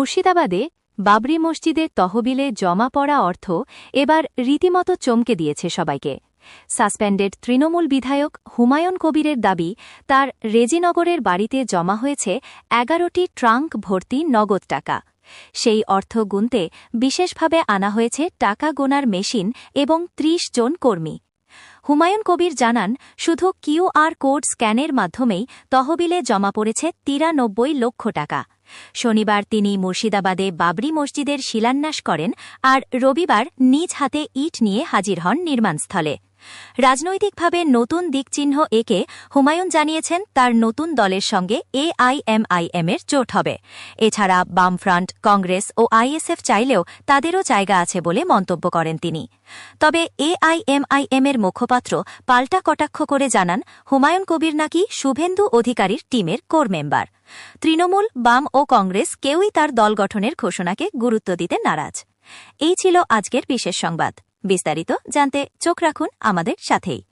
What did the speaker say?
মুর্শিদাবাদে বাবরি মসজিদের তহবিলে জমা পড়া অর্থ এবার রীতিমতো চমকে দিয়েছে সবাইকে। সাসপেন্ডেড তৃণমূল বিধায়ক হুমায়ুন কবিরের দাবি, তার রেজিনগরের বাড়িতে জমা হয়েছে এগারোটি ট্রাঙ্ক ভর্তি নগদ টাকা। সেই অর্থ গুনতে বিশেষভাবে আনা হয়েছে টাকা গোনার মেশিন এবং ৩০ জন কর্মী। হুমায়ুন কবির জানান, শুধু কিউ আর কোড স্ক্যানের মাধ্যমেই তহবিলে জমা পড়েছে তিরানব্বই লক্ষ টাকা। শনিবার তিনি মুর্শিদাবাদে বাবরি মসজিদের শিলান্যাস করেন আর রবিবার নিজ হাতে ইট নিয়ে হাজির হন নির্মাণস্থলে। রাজনৈতিকভাবে নতুন দিকচিহ্ন একে হুমায়ুন জানিয়েছেন তার নতুন দলের সঙ্গে এআইএমআইএম এর জোট হবে। এছাড়া বামফ্রন্ট, কংগ্রেস ও আইএসএফ চাইলেও তাদেরও জায়গা আছে বলে মন্তব্য করেন তিনি। তবে এআইএমআইএম এর মুখপাত্র পাল্টা কটাক্ষ করে জানান, হুমায়ুন কবির নাকি শুভেন্দু অধিকারীর টিমের কোর মেম্বার। তৃণমূল, বাম ও কংগ্রেস কেউই তার দল গঠনের ঘোষণাকে গুরুত্ব দিতে নারাজ। এই ছিল আজকের বিশেষ সংবাদ। বিস্তারিত জানতে চোখ রাখুন আমাদের সাথেই।